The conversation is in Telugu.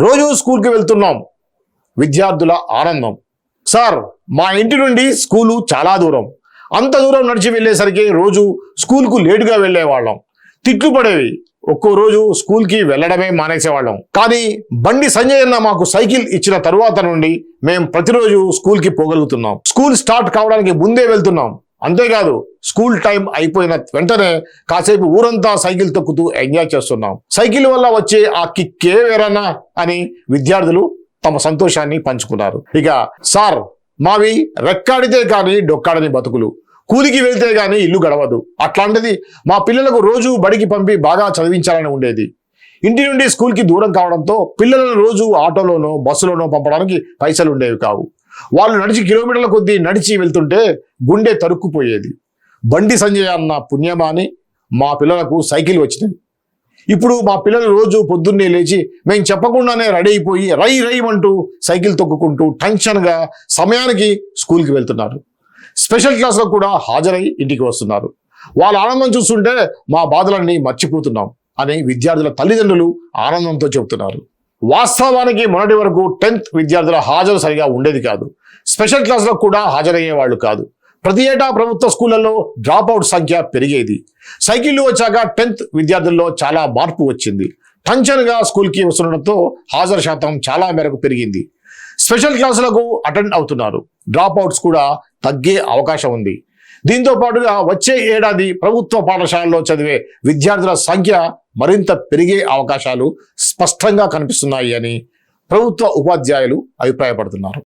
రోజు స్కూల్కి వెళ్తున్నాం. విద్యార్థుల ఆనందం. సార్ మా ఇంటి నుండి స్కూలు చాలా దూరం. అంత దూరం నడిచి వెళ్ళేసరికి రోజు స్కూల్కు లేటుగా వెళ్ళేవాళ్ళం. తిట్లు పడేవి. ఒక్కో రోజు స్కూల్కి వెళ్ళడమే మానేసేవాళ్ళం. కానీ బండి సంజయ్ అన్న మాకు సైకిల్ ఇచ్చిన తరువాత నుండి మేము ప్రతిరోజు స్కూల్కి పోగలుగుతున్నాం. స్కూల్ స్టార్ట్ కావడానికి ముందే వెళ్తున్నాం. అంతేకాదు స్కూల్ టైం అయిపోయిన వెంటనే కాసేపు ఊరంతా సైకిల్ తొక్కుతూ ఎంజాయ్ చేస్తున్నాం. సైకిల్ వల్ల వచ్చే ఆ కిక్కే వేరన్నా అని విద్యార్థులు తమ సంతోషాన్ని పంచుకున్నారు. ఇక సార్ మావి రెక్కాడితే కానీ డొక్కాడని బతుకులు. కూలికి వెళ్తే గానీ ఇల్లు గడవదు. అట్లాంటిది మా పిల్లలకు రోజు బడికి పంపి బాగా చదివించాలని ఉండేది. ఇంటి నుండి స్కూల్కి దూరం కావడంతో పిల్లలను రోజు ఆటోలోనో బస్సులోనో పంపడానికి పైసలు ఉండేవి కావు. వాళ్ళు నడిచి కిలోమీటర్ల కొద్దీ నడిచి వెళ్తుంటే గుండె తరుక్కుపోయేది. బండి సంజయ్ అన్న పుణ్యమాని మా పిల్లలకు సైకిల్ వచ్చినవి ఇప్పుడు మా పిల్లలు రోజు పొద్దున్నే లేచి మేము చెప్పకుండానే రెడీ అయిపోయి రై రై అంటూ సైకిల్ తొక్కుకుంటూ టెన్షన్గా సమయానికి స్కూల్కి వెళ్తున్నారు. స్పెషల్ క్లాస్లో కూడా హాజరై ఇంటికి వస్తున్నారు. వాళ్ళ ఆనందం చూస్తుంటే మా బాధలన్నీ మర్చిపోతున్నాం అని విద్యార్థుల తల్లిదండ్రులు ఆనందంతో చెబుతున్నారు. వాస్తవానికి మొన్నటి వరకు టెన్త్ విద్యార్థుల హాజరు సరిగా ఉండేది కాదు. స్పెషల్ క్లాసులకు కూడా హాజరయ్యే వాళ్ళు కాదు. ప్రతి ఏటా ప్రభుత్వ స్కూళ్ళలో డ్రాప్ అవుట్ సంఖ్య పెరిగేది. సైకిళ్ళు వచ్చాక టెన్త్ విద్యార్థుల్లో చాలా మార్పు వచ్చింది. టంచన్గా స్కూల్కి వస్తుండటంతో హాజరు శాతం చాలా మేరకు పెరిగింది. స్పెషల్ క్లాసులకు అటెండ్ అవుతున్నారు. డ్రాప్ అవుట్స్ కూడా తగ్గే అవకాశం ఉంది. దీంతో పాటుగా వచ్చే ఏడాది ప్రభుత్వ పాఠశాలలో చదివే విద్యార్థుల సంఖ్య మరింత పెరిగే అవకాశాలు స్పష్టంగా కనిపిస్తున్నాయి అని ప్రభుత్వ ఉపాధ్యాయులు అభిప్రాయపడుతున్నారు.